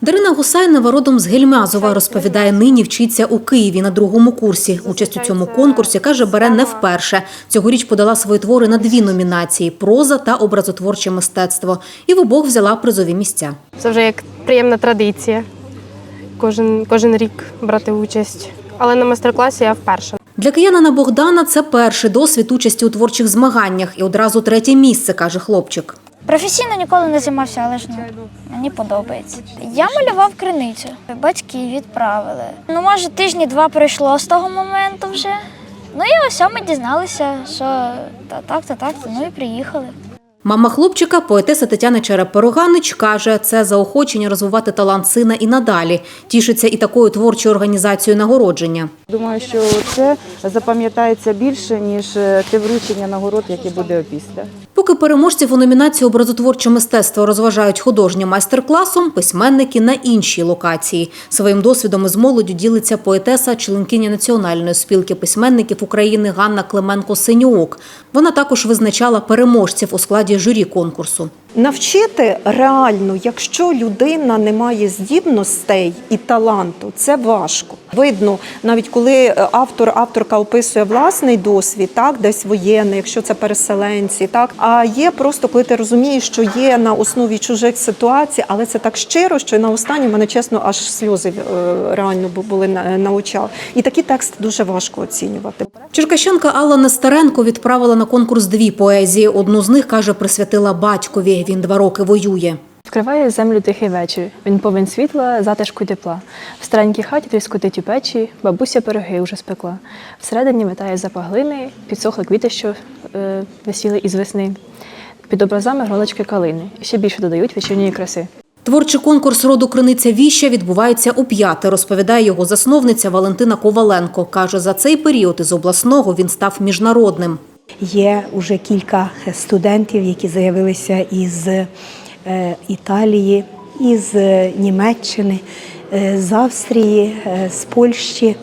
Дарина Гусайнова родом з Гельмязова розповідає, нині вчиться у Києві на другому курсі. Участь у цьому конкурсі каже, бере не вперше. Цьогоріч подала свої твори на дві номінації: проза та образотворче мистецтво. І в обох взяла призові місця. Це вже як приємна традиція. Кожен, кожен рік брати участь. Але на майстер-класі я вперше. Для киянина Богдана це перший досвід участі у творчих змаганнях і одразу третє місце, каже хлопчик. Професійно ніколи не займався, але ж ну, мені подобається. Я малював криницю. Батьки відправили. Ну, може, тижні два пройшло з того моменту вже. Ну і ось ми дізналися, що та так, та так, ну і приїхали. Мама хлопчика, поетеса Тетяна Череп-Пироганич, каже, це заохочення розвивати талант сина і надалі. Тішиться і такою творчою організацією нагородження. Думаю, що це запам'ятається більше, ніж е, те вручення нагород, яке буде опісля. Поки переможців у номінації образотворче мистецтво розважають художнім майстер-класом, письменники на іншій локації. Своїм досвідом із молоддю ділиться поетеса, членкиня Національної спілки письменників України Ганна Клименко Синьоок. Вона також визначала переможців у складі журі конкурсу. Навчити реально, якщо людина не має здібностей і таланту, це важко. Видно, навіть коли е, автор, авторка описує власний досвід, так десь воєнний, якщо це переселенці, так а є просто коли ти розумієш, що є на основі чужих ситуацій, але це так щиро, що на останнє мене чесно аж сльози е, реально були на, на очах. І такі тексти дуже важко оцінювати. Черкащанка Алла Нестеренко відправила на конкурс дві поезії. Одну з них каже, присвятила батькові. Він два роки воює. Вкриває землю тихий вечір. Він повен світла, затишку й тепла. В старенькій хаті тріскотить у печі, бабуся пироги уже спекла. Всередині витає запах глини, підсохли квіти, що е, висіли із весни. Під образами гролочки калини. І ще більше додають вечірньої краси. Творчий конкурс роду Криниця Віща відбувається у п'яте, розповідає його засновниця Валентина Коваленко. Каже, за цей період із обласного він став міжнародним. Є вже кілька студентів, які заявилися із е, Італії, із е, Німеччини, е, з Австрії, з Польщі.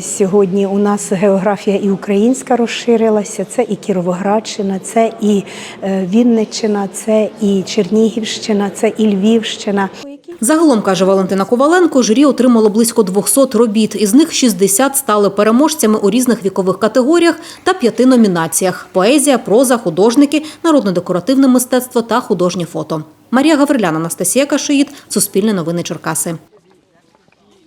Сьогодні у нас географія і українська розширилася. Це і Кіровоградщина, це і Вінниччина, це і Чернігівщина, це і Львівщина. Загалом, каже Валентина Коваленко, журі отримало близько 200 робіт. Із них 60 стали переможцями у різних вікових категоріях та п'яти номінаціях: поезія, проза, художники, народно-декоративне мистецтво та художнє фото. Марія Гаврилян, Анастасія Кашиїд, Суспільне новини Черкаси.